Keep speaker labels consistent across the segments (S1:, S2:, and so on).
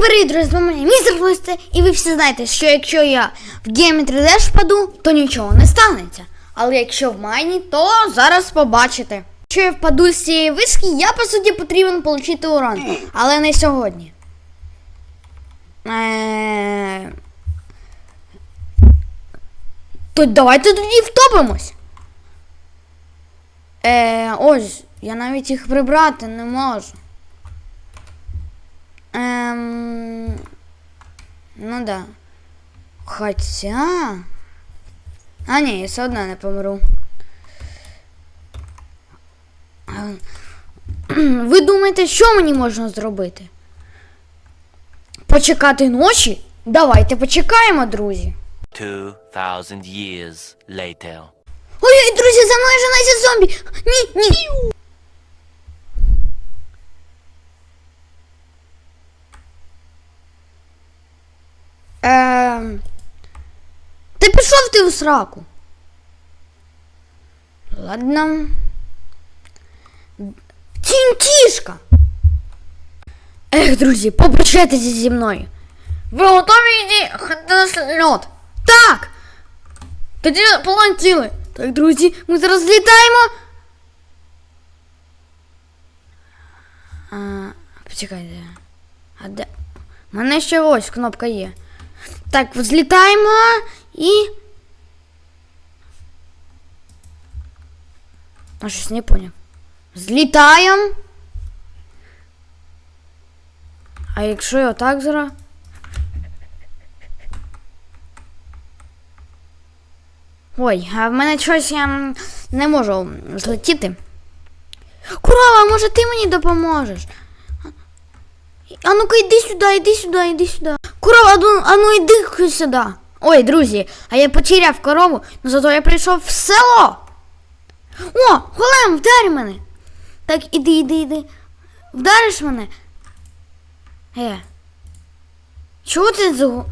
S1: привіт, друзі, з вами містер Листе, і ви всі знаєте, що якщо я в геймі 3D впаду, то нічого не станеться. Але якщо в майні, то зараз побачите. Якщо я впаду з цієї виски, я по суті потрібен отримати урон, але не сьогодні. Е... То давайте тоді втопимось. Е, ось, я навіть їх прибрати не можу. Ем... Ну да. Хоча. А ні, я все одно не помру. Ви думаєте, що мені можна зробити? Почекати ночі? Давайте почекаємо, друзі.
S2: 2,000 years later.
S1: Ой, друзі, за мною женеться зомбі! Ні, ні! Ем... Ти пішов ти у сраку. Ладно. Тінтішка! Ех, друзі, попрощайтеся зі мною. Ви готові йти на льот? Так! Тоді полетіли. Так, друзі, ми зараз злітаємо. А, почекайте. А де? У мене ще ось кнопка є. Так, злітаємо і. А щось не поняв. Злітаємо. А якщо я отак зараз? Ой, а в мене щось я не можу злетіти. Корова, може ти мені допоможеш? А ну-ка йди сюди, йди сюди, йди сюди. Корова, ну, а ну йди сюди. Ой, друзі, а я потеряв корову, але зато я прийшов в село. О, голем, вдарь мене. Так, іди, іди, іди. Вдариш мене? Е. Чого ти за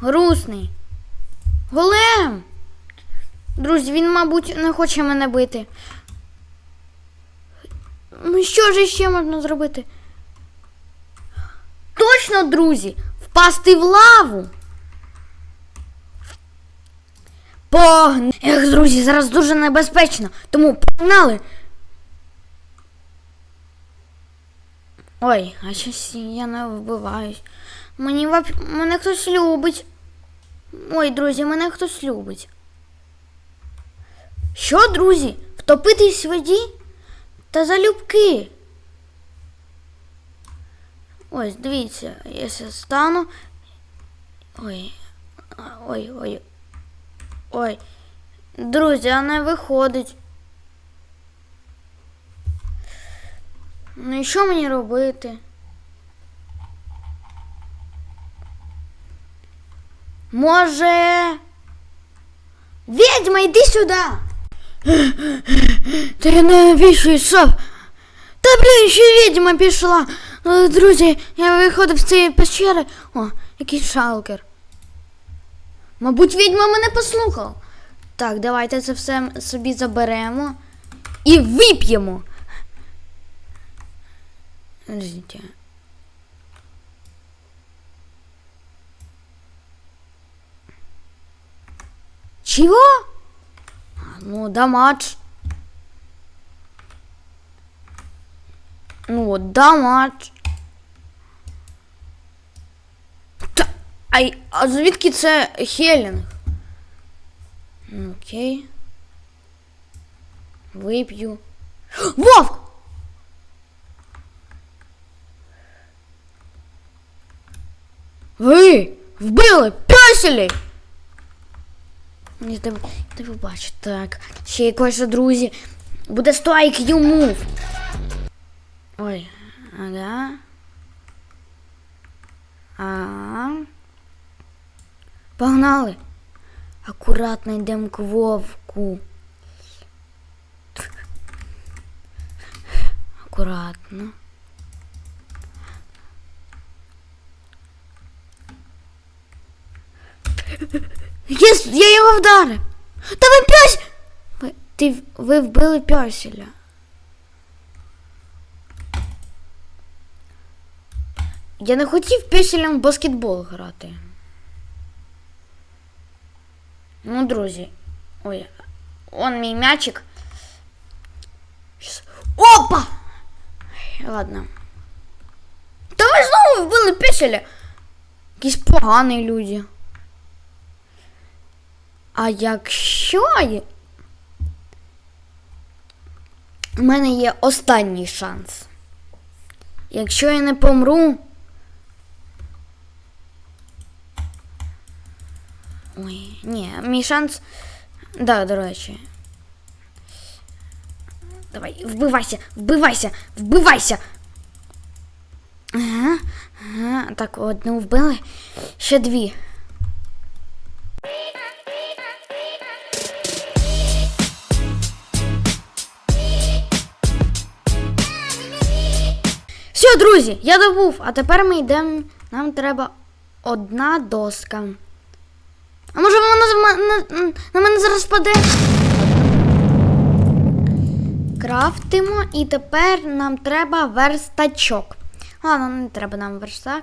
S1: грустний? Голем. Друзі, він, мабуть, не хоче мене бити. Ну що ж ще можна зробити? Точно, друзі, впасти в лаву. Погнали. Ех, друзі, зараз дуже небезпечно, тому погнали. Ой, а щось я не вбиваюсь. Мені вап- мене хтось любить. Ой, друзі, мене хтось любить. Що, друзі? Втопитись в воді? Та залюбки. Ось, дивіться, якщо стану. Ой. а, Ой. Друзі, а не виходить. Ну і що мені робити? Може. Відьма, йди сюди. Я навіщо йшов? Та блін, ще відьма пішла. Друзі, я виходив з цієї пещери. О, який шалкер. Мабуть, відьма мене послухала. Так, давайте це все собі заберемо і вип'ємо. Чего? Ну, дамадж. Ну, от, дамадж. Та, ай, а звідки це хелінг? Ну, Окей. Вип'ю. Вовк! Ви вбили песелі! Ні, ти, ти побачиш. Так. Ще якось, друзі. Буде 100 IQ move. Ой, ага. А. Погнали. Акуратно йдемо к вовку. Акуратно. Єс, я його вдарив. Та ви пьось. Ви, ти, ви вбили пьоселя. Я не хотів піселям в баскетбол грати. Ну, друзі. Ой, он мій м'ячик. Опа! Ладно. Та ви знову вбили піселя. Якісь погані люди. А якщо у мене є останній шанс. Якщо я не помру. Ой, ні, мій шанс. Да, до речі. Давай, вбивайся, вбивайся, вбивайся. Ага, ага. Так, одну вбили. Ще дві. Все, друзі, я добув, а тепер ми йдемо. Нам треба одна доска. А може вона м- на, на мене зараз паде? Крафтимо і тепер нам треба верстачок. Ладно, не треба нам верстак.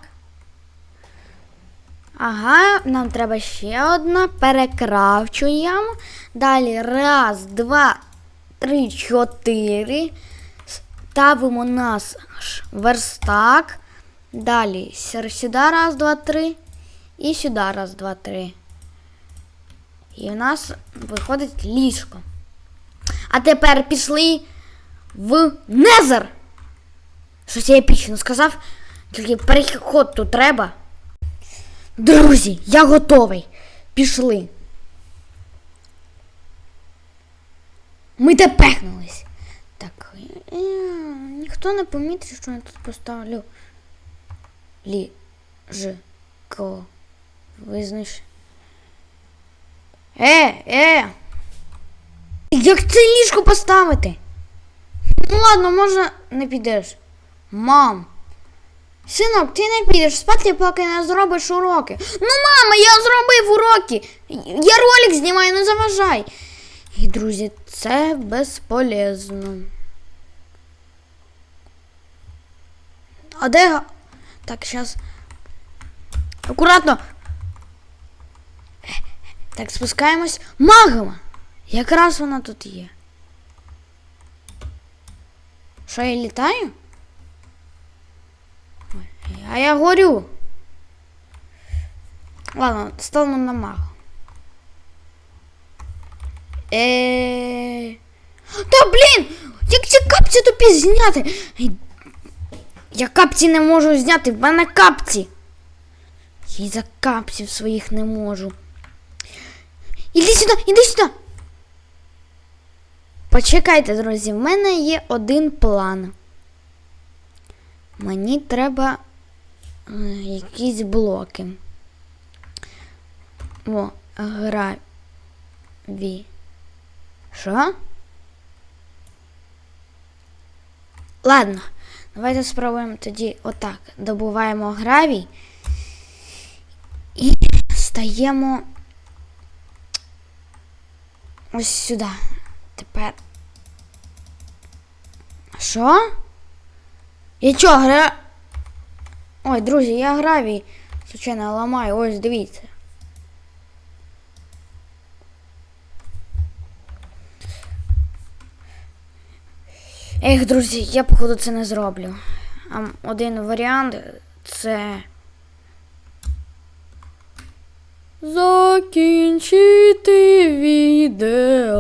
S1: Ага, нам треба ще одна. Перекрафчуємо. Далі раз, два, три, чотири. Ставимо наш верстак. Далі сюди раз, два, три. І сюди раз, два, три. І в нас виходить ліжко. А тепер пішли в Незер. Щось я епічно сказав. Тільки переход тут треба. Друзі, я готовий. Пішли. Ми допехнулись. Так, е, ніхто не помітить, що я тут поставлю. Лі, ж, ко. Е, е. Як це ліжко поставити? Ну ладно, може не підеш. Мам. Синок, ти не підеш спати, поки не зробиш уроки. Ну, мама, я зробив уроки. Я ролик знімаю, не заважай. І, друзі, це безполезно. А де. Так, зараз. Акуратно. Так, спускаємось. Магма! Якраз вона тут є. Що я літаю? А я горю. Ладно, стану на мага. Е. Та блін! Як ці капці тупі зняти? Я капці не можу зняти, в мене капці. Я за капців своїх не можу. Іди сюди, іди сюди. Почекайте, друзі, в мене є один план. Мені треба е, якісь блоки. О, граві. Що? Ладно, давайте спробуємо тоді отак. Добуваємо гравій і стаємо ось сюди. Тепер. Що? Я чо, гра. Ой, друзі, я гравій. Звичайно, ламаю, ось дивіться. Ех, друзі, я походу це не зроблю. Один варіант це. закінчити відео.